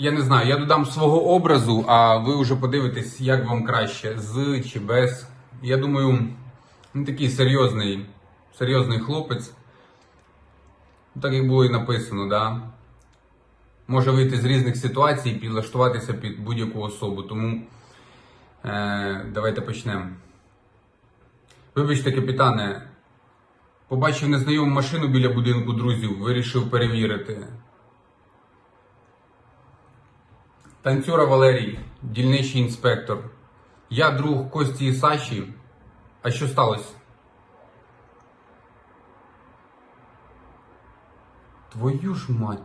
Я не знаю, я додам свого образу, а ви вже подивитесь, як вам краще, з чи без. Я думаю, він такий серйозний, серйозний хлопець. Так як було і написано, да? Може вийти з різних ситуацій і підлаштуватися під будь-яку особу. Тому е, давайте почнемо. Вибачте, капітане, побачив незнайому машину біля будинку друзів, вирішив перевірити. Танцюра Валерій, дільничий інспектор. Я друг Кості і Саші. А що сталося? Твою ж мать.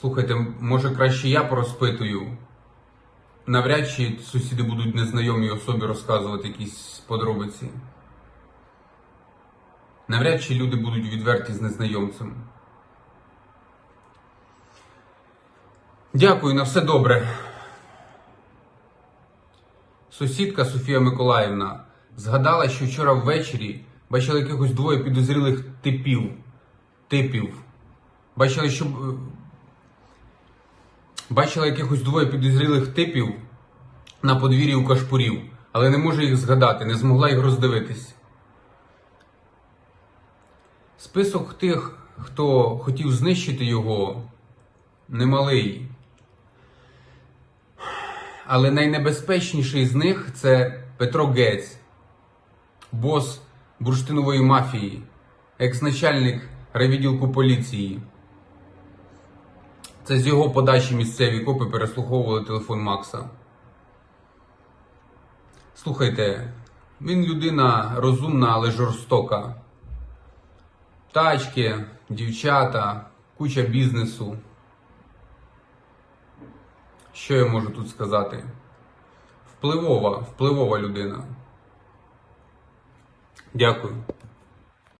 Слухайте, може краще я порозпитую. Навряд чи сусіди будуть незнайомій особі розказувати якісь подробиці. Навряд чи люди будуть відверті з незнайомцем. Дякую, на все добре. Сусідка Софія Миколаївна згадала, що вчора ввечері бачила якихось двоє підозрілих типів. Типів. Бачила, що. е, Бачила якихось двоє підозрілих типів на подвір'ї у кашпурів, але не може їх згадати, не змогла їх роздивитись. Список тих, хто хотів знищити його, немалий. Але найнебезпечніший з них це Петро Гець, бос бурштинової мафії, екс-начальник райвідділку поліції. Це з його подачі місцеві копи переслуховували телефон Макса. Слухайте, він людина розумна, але жорстока. Тачки, дівчата, куча бізнесу. Що я можу тут сказати? Впливова, впливова людина. Дякую.